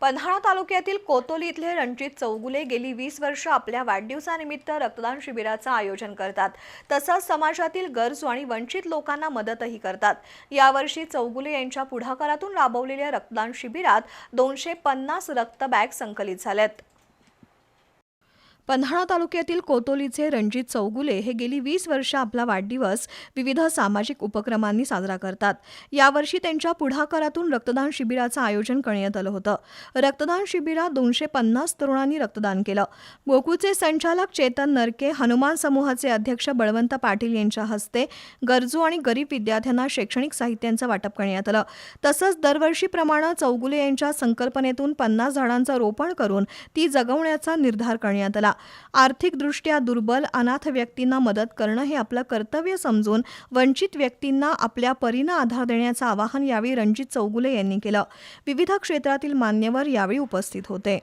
पन्हाळा तालुक्यातील कोतोली इथले रणजित चौगुले गेली वीस वर्ष आपल्या वाढदिवसानिमित्त रक्तदान शिबिराचं आयोजन करतात. तसंच समाजातील गरजू आणि वंचित लोकांना मदतही करतात. यावर्षी चौगुले यांच्या पुढाकारातून राबवलेल्या रक्तदान शिबिरात दोनशे पन्नास रक्त बॅग संकलित झाल्यात पन्हाळा तालुक्यातील कोतोलीचे रणजित चौगुले हे गेली वीस वर्ष आपला वाढदिवस विविध सामाजिक उपक्रमांनी साजरा करतात. यावर्षी त्यांच्या पुढाकारातून रक्तदान शिबिराचं आयोजन करण्यात आलं होतं. रक्तदान शिबिरात दोनशे पन्नास तरुणांनी रक्तदान केलं. गोकुळचे संचालक चेतन नरके हनुमान समूहाचे अध्यक्ष बळवंत पाटील यांच्या हस्ते गरजू आणि गरीब विद्यार्थ्यांना शैक्षणिक साहित्यांचं वाटप करण्यात आलं. तसंच दरवर्षीप्रमाणे चौगुले यांच्या संकल्पनेतून पन्नास झाडांचं रोपण करून ती जगवण्याचा निर्धार करण्यात आला. आर्थिकदृष्ट्या दुर्बल अनाथ व्यक्तींना मदत करणं हे आपलं कर्तव्य समजून वंचित व्यक्तींना आपल्या परीनं आधार देण्याचं आवाहन यावेळी रणजित चौगुले यांनी केलं. विविध क्षेत्रातील मान्यवर यावेळी उपस्थित होते.